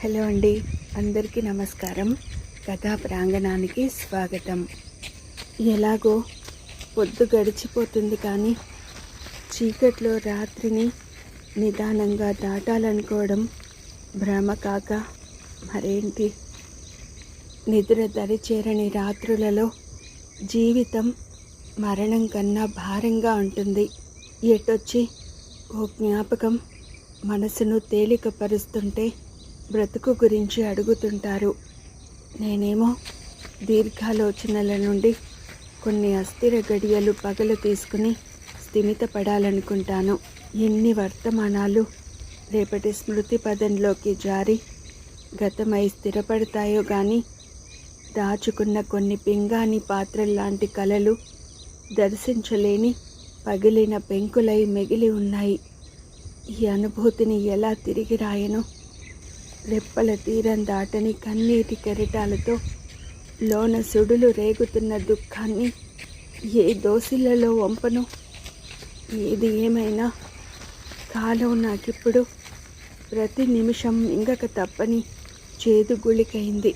Hello అండి. అందరికీ నమస్కారం. కథా ప్రాంగణానికి స్వాగతం. ఎలాగో పొద్దు గడిచిపోతుంది కానీ చీకట్లో రాత్రిని నిదానంగా దాటాలనుకోవడం భ్రమ కాక మరేంటి? నిద్ర దరిచేరని రాత్రులలో జీవితం మరణం కన్నా భారంగా ఉంటుంది. ఎటొచ్చి ఓ జ్ఞాపకం మనసును తేలికపరుస్తుంటే బ్రతుకు గురించి అడుగుతుంటారు. నేనేమో దీర్ఘాలోచనల నుండి కొన్ని అస్థిర గడియలు పగలు తీసుకుని స్థిమితపడాలనుకుంటాను. ఎన్ని వర్తమానాలు రేపటి స్మృతి పదంలోకి జారి గతమై స్థిరపడతాయో కానీ దాచుకున్న కొన్ని పింగాణి పాత్రల్లాంటి కలలు దర్శించలేని పగిలిన పెంకులై మిగిలి ఉన్నాయి. ఈ అనుభూతిని ఎలా తిరిగి రాయను? రెప్పల తీరం దాటని కన్నీటి కెరటాలతో లోన సుడులు రేగుతున్న దుఃఖాన్ని ఏ దోసిలలో వంపను? ఏది ఏమైనా? కాలం నాకిప్పుడు ప్రతి నిమిషం ఇంగక తప్పని చేదు గుళికైంది.